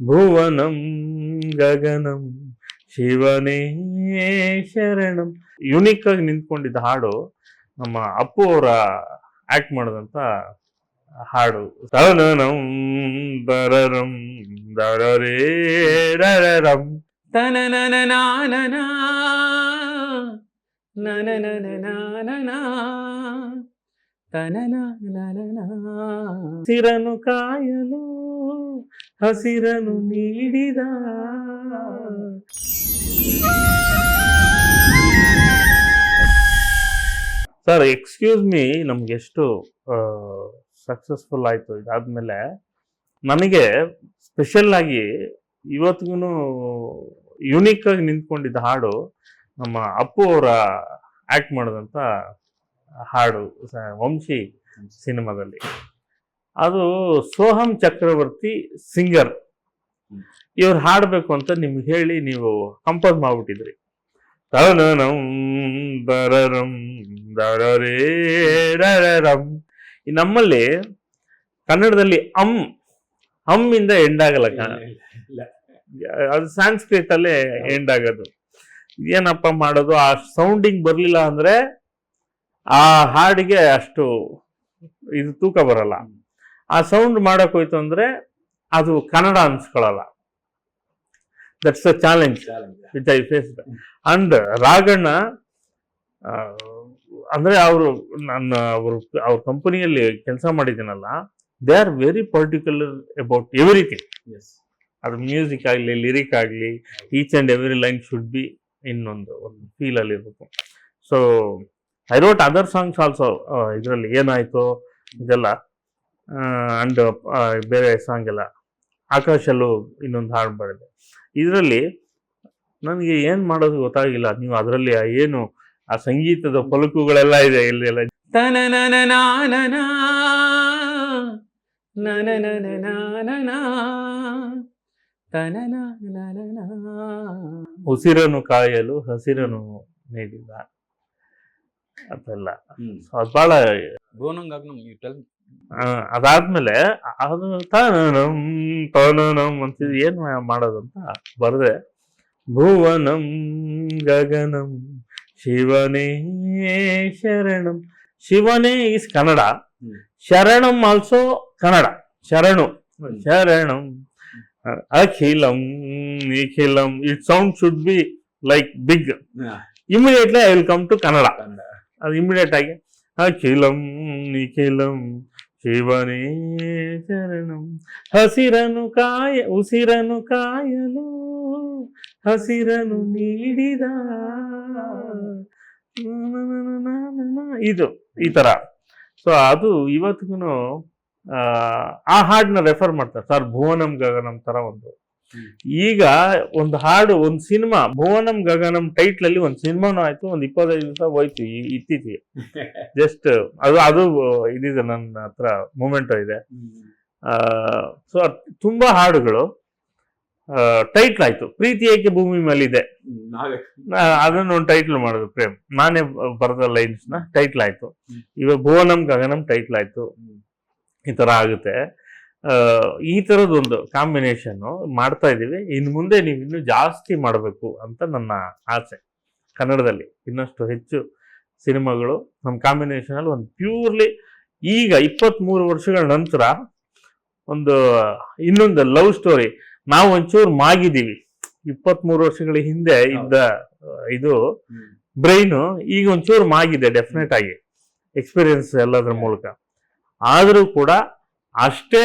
ಭುವನಂ ಗಗನಂ ಶಿವನೇ ಶರಣಂ ಯುನೀಕ್ ಆಗಿ ನಿಂತ್ಕೊಂಡಿದ್ದ ಹಾಡು ನಮ್ಮ ಅಪ್ಪು ಅವರ ಆಕ್ಟ್ ಮಾಡಿದಂತ ಹಾಡು ತನನಂ ದರರಂ ದರರೇ ರರರಂ ತನನನನಾನನ ನನನನನಾನನ ತನನನನನ. ಸಿರನು ಕಾಯಲು ಹಸಿರನು ನೀಡಿದ. ಸರ್ ಎಕ್ಸ್ಕ್ಯೂಸ್ ಮೀ ನಮ್ಗೆ ಎಷ್ಟು ಸಕ್ಸಸ್ಫುಲ್ ಆಯ್ತು ಇದಾದ್ಮೇಲೆ. ನನಗೆ ಸ್ಪೆಷಲ್ ಆಗಿ ಇವತ್ತಿಗೂ ಯುನಿಕ್ ಆಗಿ ನಿಂತ್ಕೊಂಡಿದ್ದ ಹಾಡು ನಮ್ಮ ಅಪ್ಪು ಅವರ ಆಕ್ಟ್ ಮಾಡಿದಂತ ಹಾಡು ವಂಶಿ ಸಿನಿಮಾದಲ್ಲಿ. ಅದು ಸೋಹಂ ಚಕ್ರವರ್ತಿ ಸಿಂಗರ್. ಇವ್ರು ಹಾಡಬೇಕು ಅಂತ ನಿಮ್ಗೆ ಹೇಳಿ ನೀವು ಕಂಪೋಸ್ ಮಾಡ್ಬಿಟ್ಟಿದ್ರಿ. ತನನಂ ದರರಂ ದರರೇ ನಮ್ಮಲ್ಲಿ ಕನ್ನಡದಲ್ಲಿ ಅಮ್ ಅಮ್ ಇಂದ ಎಂಡ್ ಆಗಲ್ಲ ಅದು ಸಾಂಸ್ಕ್ರಿಟ್ ಅಲ್ಲೇ ಎಂಡ್ ಆಗೋದು ಏನಪ್ಪ ಮಾಡೋದು ಆ ಸೌಂಡಿಂಗ್ ಬರಲಿಲ್ಲ ಅಂದ್ರೆ ಆ ಹಾಡಿಗೆ ಅಷ್ಟು ಇದು ತೂಕ ಬರಲ್ಲ. ಆ ಸೌಂಡ್ ಮಾಡಕ್ ಹೋಯ್ತು ಅಂದ್ರೆ ಅದು Kannada ಅನ್ಸ್ಕೊಳಲ್ಲ. That's a challenge which I face and Raganna ಅಂದರೆ ಅಂದ್ರೆ ಅವರು ನನ್ನ ಅವರು ಅವ್ರ ಕಂಪನಿಯಲ್ಲಿ ಕೆಲಸ ಮಾಡಿದ್ದೀನಲ್ಲ they are very particular about everything ಅದು ಮ್ಯೂಸಿಕ್ ಆಗಲಿ ಲಿರಿಕ್ ಆಗಲಿ each and every line should be ಇನ್ನೊಂದು ಒಂದು ಫೀಲಲ್ಲಿ ಇರಬೇಕು. So I wrote other songs also ಇದರಲ್ಲಿ ಏನಾಯಿತು ಇದೆಲ್ಲ. ಅಂಡ್ ಬೇರೆ ಸಾಂಗ್ ಎಲ್ಲ. ಆಕಾಶಲ್ಲೂ ಇನ್ನೊಂದು ಹಾಡು ಬರೆದೆ ಇದರಲ್ಲಿ ನನಗೆ ಏನು ಮಾಡೋದು ಗೊತ್ತಾಗಿಲ್ಲ. ನೀವು ಅದರಲ್ಲಿ ಏನು, ಆ ಸಂಗೀತದ ಪಲಕುಗಳೆಲ್ಲ ಇದೆ ಇಲ್ಲಿ ಎಲ್ಲ. ಉಸಿರನ್ನು ಕಾಯಲು ಹಸಿರನ್ನು ನೀಡಿದ ಅದೆಲ್ಲ ಅದು ಭಾಳ ಭುವನಂ ಗಗನಂ you tell me. ಆ, ಅದಾದ್ಮೇಲೆ ಅದು ತನನಂ ತನನಂ ಅಂತ ಏನ್ ಮಾಡೋದು ಅಂತ ಬರ್ದೆ ಭುವನಂ ಗಗನಂ ಶಿವನೇ ಶರಣಂ ಶಿವನೇ ಈಸ್ ಕನ್ನಡ ಹ್ಮ್. ಶರಣಂ ಆಲ್ಸೋ ಕನ್ನಡ ಶರಣು ಹ್ಮ್. ಶರಣಂ ಅಖಿಲಂ ನಿಖಿಲಂ it sound should be like big immediately I will come to Kannada ಅದು ಇಮಿಡಿಯೇಟ್ ಆಗಿ ಅಖಿಲಂ ನಿಖಿಲಂ ಶಿವನೇ ಶರಣಂ ಹಸಿರನು ಕಾಯ ಉಸಿರನು ಕಾಯಲು ಹಸಿರನು ನೀಡಿದ ಇದು ಈ ತರ ಸೊ ಅದು ಇವತ್ತಿಗೂ ಆ ಹಾಡನ್ನ ರೆಫರ್ ಮಾಡ್ತಾರೆ ಸರ್ ಭುವನಂ ಗಗನಂ ತರ ಒಂದು ಹ್ಮ್. ಈಗ ಒಂದು ಹಾಡು ಒಂದು ಸಿನಿಮಾ ಭುವನಂ ಗಗನಂ ಟೈಟ್ಲ್ ಅಲ್ಲಿ ಒಂದು ಸಿನಿಮಾನು ಆಯ್ತು ಒಂದು ಇಪ್ಪತ್ತೈದು ದಿವಸ ಹೋಯ್ತು ಇತ್ತೀಚೆಗೆ. ಜಸ್ಟ್ ಅದು ಅದು ಇದಿದೆ ನನ್ನ ಹತ್ರ ಮೂಮೆಂಟ್ ಇದೆ. ಸೊ ತುಂಬಾ ಹಾಡುಗಳು. ಟೈಟ್ಲ್ ಆಯ್ತು. ಪ್ರೀತಿ ಏಕೆ ಭೂಮಿ ಮೇಲಿದೆ? ಇದೆ ನಾ- ಅದನ್ನ ಒಂದು ಟೈಟ್ಲ್ ಮಾಡುದು ಪ್ರೇಮ್. ನಾನೇ ಬರೆದ ಲೈನ್ಸ್ನ ಟೈಟ್ಲ್ ಆಯ್ತು. ಇವಾಗ ಭುವನಂ ಗಗನಂ ಟೈಟ್ಲ್ ಆಯ್ತು. ಈ ತರ ಆಗುತ್ತೆ. ಈ ಥರದೊಂದು ಕಾಂಬಿನೇಷನ್ ಮಾಡ್ತಾ ಇದೀವಿ ಇನ್ನು ಮುಂದೆ ನೀವು ಇನ್ನೂ ಜಾಸ್ತಿ ಮಾಡಬೇಕು ಅಂತ ನನ್ನ ಆಸೆ. ಕನ್ನಡದಲ್ಲಿ ಇನ್ನಷ್ಟು ಹೆಚ್ಚು ಸಿನಿಮಾಗಳು ನಮ್ಮ ಕಾಂಬಿನೇಷನ್ ಅಲ್ಲಿ ಒಂದು ಪ್ಯೂರ್ಲಿ ಈಗ ಇಪ್ಪತ್ತ್ಮೂರು ವರ್ಷಗಳ ನಂತರ ಒಂದು, ಇನ್ನೊಂದು ಲವ್ ಸ್ಟೋರಿ ನಾವು ಒಂಚೂರು ಮಾಗಿದ್ದೀವಿ. ಇಪ್ಪತ್ತ್ಮೂರು ವರ್ಷಗಳ ಹಿಂದೆ ಇದ್ದ, ಇದು ಬ್ರೈನು ಈಗ ಒಂಚೂರು ಮಾಗಿದೆ ಡೆಫಿನೆಟ್ ಆಗಿ. ಎಕ್ಸ್ಪೀರಿಯನ್ಸ್ ಎಲ್ಲದ್ರ ಮೂಲಕ. ಆದರೂ ಕೂಡ ಅಷ್ಟೇ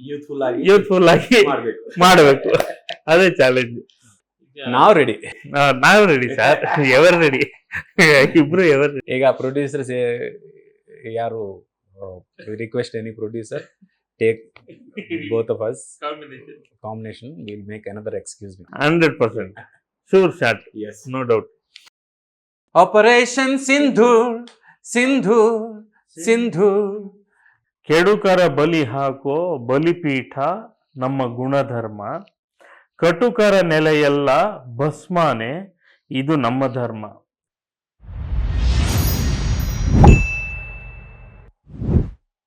ಯೂತ್ಫುಲ್ ಆಗಿ ಯೂತ್ಫುಲ್ ಆಗಿ ಮಾಡ್ಬೇಕು ಮಾಡಬೇಕು ಅದೇ ಚಾಲೆಂಜ್ ನಾವ್ ರೆಡಿ ನಾವು ರೆಡಿ ಸರ್ ಎವರ್ ರೆಡಿ ಇಬ್ರು ಎವರ್ ಈಗ ಪ್ರೊಡ್ಯೂಸರ್ಸ್ ಯಾರು request any producer take both of us combination will make another excuse me hundred percent sure shot yes no doubt operation Sindhu Sindhu Sindhu ಕೆಡುಕರ ಬಲಿ ಹಾಕೋ ಬಲಿಪೀಠ ನಮ್ಮ ಗುಣಧರ್ಮ. ಕಟುಕರ ನೆಲೆಯೆಲ್ಲ ಭಸ್ಮಾನೆ ಇದು ನಮ್ಮ ಧರ್ಮ.